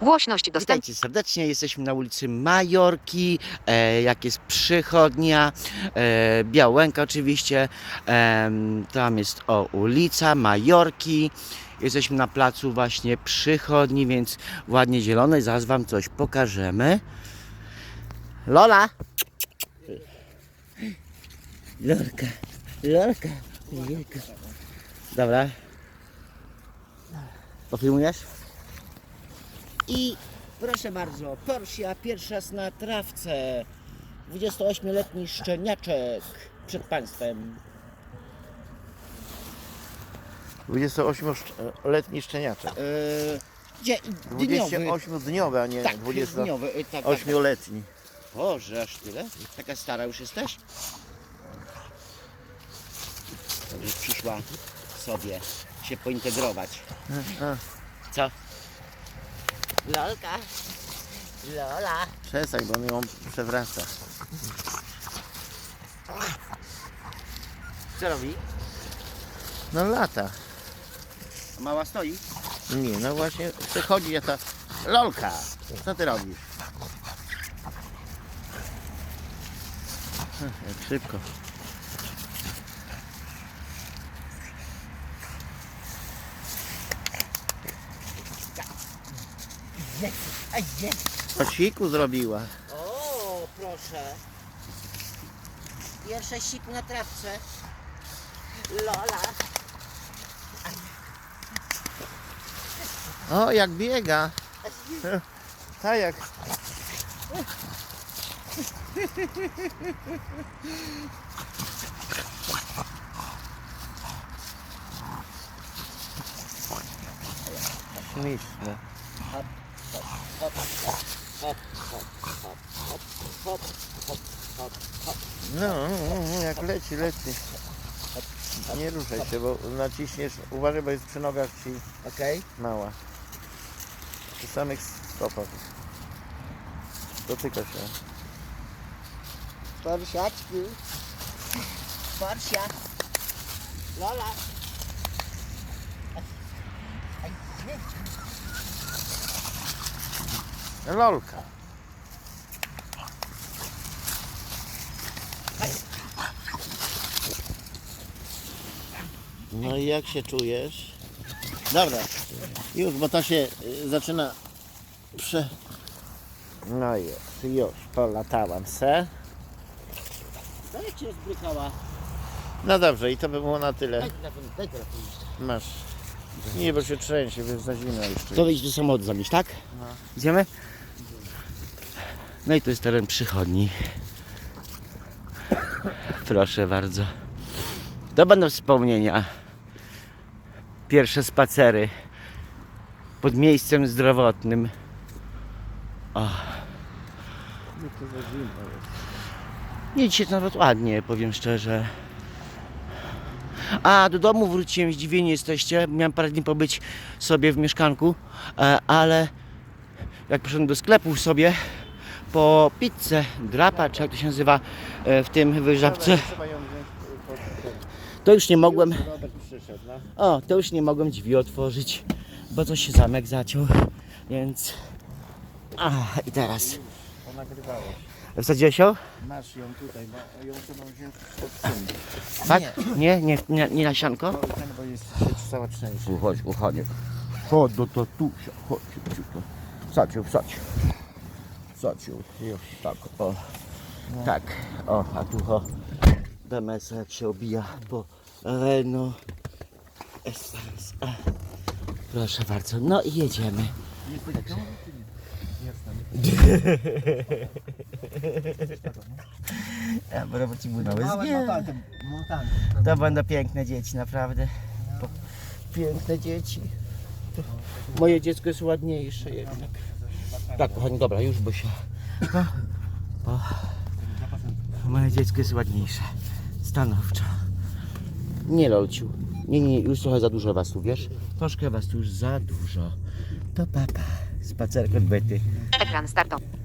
Głośność dostępna. Witajcie serdecznie, jesteśmy na ulicy Majorki, e, jak jest przychodnia, e, Białęka oczywiście, em, tam jest o ulica Majorki, jesteśmy na placu właśnie przychodni, więc ładnie zielonej, zaraz Wam coś pokażemy. Lola! Lorka, Lorka, Ojejku. Dobra. Pofilmujesz? I proszę bardzo, Porsia pierwszy raz na trawce. 28-letni szczeniaczek przed Państwem. 28-letni szczeniaczek. Yy, gdzie, dniowy. 28-dniowy, a nie Tak, dniowy. Yy, tak, tak. 28-letni. Boże, aż tyle? Taka stara już jesteś? Już przyszła sobie się pointegrować. Co? Lolka. Lola. Przestań, bo on ją przewraca. Co robi? No lata. Mała stoi. Nie, no właśnie przychodzi ta lolka. Co ty robisz? Jak szybko. A. Kosiku zrobiła. O, proszę. Pierwsze siku na trawce. Lola. O, jak biega. Tak jak. Śmieszne. No, no, no, jak leci, leci. Nie ruszaj się, bo naciśniesz. Uważaj, bo jest przy nogach ci Okej. mała. Przy samych stopach. Dotyka się. Porsiaczku. Porsia. Lola. Lolka. No i jak się czujesz? Dobra, już, bo to się y, zaczyna prze... No jest, już, polatałam se. To jak cię rozbrykała? No dobrze, i to by było na tyle. Daj telefon, daj telefon jeszcze. Masz. Nie, bo się trzęsie, więc za zimno jeszcze. To wyjść do samochodu zanieść, tak? No. Idziemy? No i to jest teren przychodni. Proszę bardzo. To będą wspomnienia. Pierwsze spacery pod miejscem zdrowotnym. O. Nie, dzisiaj to nawet ładnie, powiem szczerze. A do domu wróciłem, zdziwieni jesteście. Miałem parę dni pobyć sobie w mieszkanku, e, ale jak poszedłem do sklepu sobie po pizzę, grapa, czy jak to się nazywa e, w tym wyżabce, to już nie mogłem, o, to już nie mogłem drzwi otworzyć, bo coś się zamek zaciął, więc... A, i teraz. Wsadziłeś ją? Masz ją tutaj, bo ją trzeba wziąć pod. Tak? Nie, nie, nie, nie na sianko? No, ten, bo jest się cała trzęsie. Chodź, kochanie. Chodź do tatusia, chodź, ciuciu. Wsadź ją, wsadź. Ją, już, tak, o. Tak, o, a tu o, DMS jak się obija po Renault Essence. Proszę bardzo, no i jedziemy. Ja bo ci błynąły To będą piękne dzieci, naprawdę. Piękne dzieci. Moje dziecko jest ładniejsze jednak. Tak, kochani, dobra, już bo się. O, o. Moje dziecko jest ładniejsze. Stanowczo. Nie lolciu. Nie, nie, już trochę za dużo was tu, wiesz? Troszkę was tu już za dużo. To papa. Spacerek odbyty. Ekran startowy.